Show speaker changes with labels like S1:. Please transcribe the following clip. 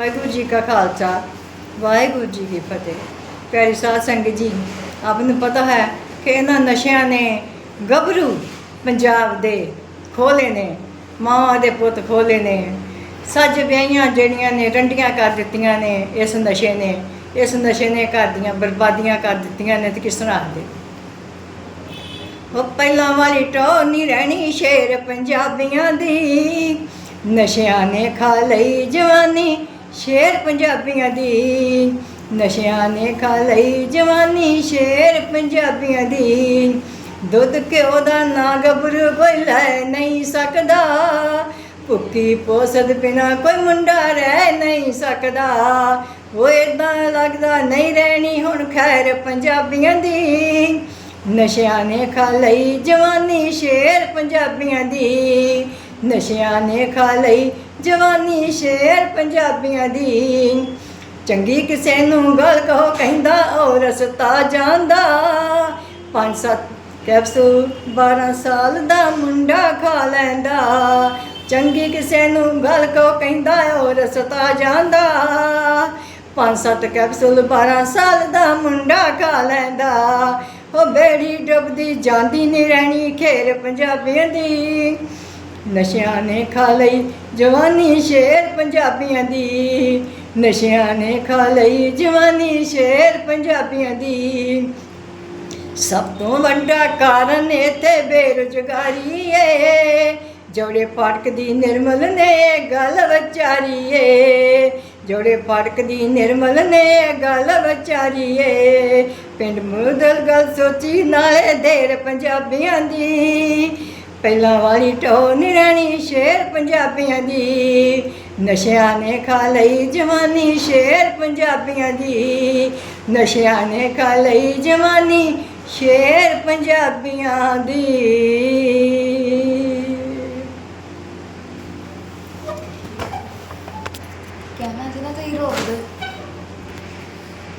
S1: ਵਾਹਿਗੁਰੂ ਜੀ ਕਾ ਖਾਲਸਾ, ਵਾਹਿਗੁਰੂ ਜੀ ਕੀ ਫਤਿਹ। ਪਿਆਰੀ ਸਾਧ ਸੰਗਤ ਜੀ, ਆਪ ਨੂੰ ਪਤਾ ਹੈ ਕਿ ਇਹਨਾਂ ਨਸ਼ਿਆਂ ਨੇ ਗੱਭਰੂ ਪੰਜਾਬ ਦੇ ਖੋਲੇ ਨੇ, ਮਾਵਾਂ ਦੇ ਪੁੱਤ ਖੋਲੇ ਨੇ, ਸੱਜ ਵਿਆਹੀਆਂ ਜਿਹੜੀਆਂ ਨੇ ਰੰਡੀਆਂ ਕਰ ਦਿੱਤੀਆਂ ਨੇ ਇਸ ਨਸ਼ੇ ਨੇ, ਇਸ ਨਸ਼ੇ ਨੇ ਘਰ ਦੀਆਂ ਬਰਬਾਦੀਆਂ ਕਰ ਦਿੱਤੀਆਂ ਨੇ ਤੇ ਕਿਸ ਤਰ੍ਹਾਂ ਆਖਦੇ? ਉਹ ਪਹਿਲਾਂ ਵਾਲੀ ਟੋ ਨਹੀਂ ਰਹਿਣੀ ਸ਼ੇਰ ਪੰਜਾਬੀਆਂ ਦੀ, ਨਸ਼ਿਆਂ ਨੇ ਖਾ ਲਈ ਜਵਾਨੀ ਸ਼ੇਰ ਪੰਜਾਬੀਆਂ ਦੀ, ਨਸ਼ਿਆਂ ਨੇ ਖਾ ਲਈ ਜਵਾਨੀ। ਸ਼ੇਰ ਪੰਜਾਬੀਆਂ ਦੀ, ਦੁੱਧ ਘਿਓ ਦਾ ਨਾ ਗੱਭਰੂ ਕੋਈ ਲੈ ਨਹੀਂ ਸਕਦਾ। ਭੁੱਖੀ ਪੋਸਦ ਬਿਨਾ ਕੋਈ ਮੁੰਡਾ ਰਹਿ ਨਹੀਂ ਸਕਦਾ। ਉਹ ਏਦਾਂ ਲੱਗਦਾ ਨਹੀਂ ਰਹਿਣੀ ਹੁਣ ਖੈਰ ਪੰਜਾਬੀਆਂ ਦੀ। ਨਸ਼ਿਆਂ ਨੇ ਖਾ ਲਈ ਜਵਾਨੀ। ਸ਼ੇਰ ਪੰਜਾਬੀਆਂ ਦੀ ਨਸ਼ਿਆਂ ਨੇ ਖਾ ਲਈ ਜਵਾਨੀ ਸ਼ੇਰ ਪੰਜਾਬੀਆਂ ਦੀ। ਚੰਗੀ ਕਿਸੇ ਨੂੰ ਗੱਲ ਕਹੋ ਕਹਿੰਦਾ ਉਹ ਰਸਤਾ ਜਾਂਦਾ। ਪੰਜ ਸੱਤ ਕੈਪਸੂਲ 12 ਸਾਲ ਦਾ ਮੁੰਡਾ ਖਾ ਲੈਂਦਾ। ਚੰਗੀ ਕਿਸੇ ਨੂੰ ਗੱਲ ਕਹੋ ਕਹਿੰਦਾ ਉਹ ਰਸਤਾ ਜਾਂਦਾ। ਪੰਜ ਸੱਤ ਕੈਪਸੂਲ 12 ਸਾਲ ਦਾ ਮੁੰਡਾ ਖਾ ਲੈਂਦਾ। ਉਹ ਬੇੜੀ ਡੁੱਬਦੀ ਜਾਂਦੀ ਨਹੀਂ ਰਹਿਣੀ ਖੇਰ ਪੰਜਾਬੀਆਂ ਦੀ। ਨਸ਼ਿਆਂ ਨੇ ਖਾ ਲਈ, ਜਵਾਨੀ ਸ਼ੇਰ ਪੰਜਾਬੀਆਂ ਦੀ। ਨਸ਼ਿਆਂ ਨੇ ਖਾ ਲਈ, ਜਵਾਨੀ ਸ਼ੇਰ ਪੰਜਾਬੀਆਂ ਦੀ। ਸਭ ਤੋਂ ਵੱਡਾ ਕਾਰਨ ਇੱਥੇ ਬੇਰੁਜ਼ਗਾਰੀ ਏ। ਜੋੜੇ ਫਾਟਕ ਦੀ ਨਿਰਮਲ ਨੇ ਗੱਲ ਵਿਚਾਰੀ ਏ। ਜੋੜੇ ਫਾਟਕ ਦੀ ਨਿਰਮਲ ਨੇ ਗੱਲ ਵਿਚਾਰੀ ਏ। ਪਿੰਡ ਮੁਦਲ ਗੱਲ ਸੋਚੀ, ਨਾਲੇ ਦੇਰ ਪੰਜਾਬੀਆਂ ਦੀ। ਪਹਿਲਾਂ ਵਾਲੀ ਟੋ ਨਿਰਣੀ ਸ਼ੇਰ ਪੰਜਾਬੀਆਂ ਦੀ। ਨਸ਼ਿਆਂ ਨੇ ਖਾ ਲਈ ਜਵਾਨੀ ਸ਼ੇਰ ਪੰਜਾਬੀਆਂ ਦੀ। ਨਸ਼ਿਆਂ ਨੇ ਖਾ ਲਈ ਜਵਾਨੀ ਸ਼ੇਰ ਪੰਜਾਬੀਆਂ ਦੀ।
S2: ਕਹਿਣਾ ਸੀ ਨਾ ਤੁਸੀਂ ਰੋਕ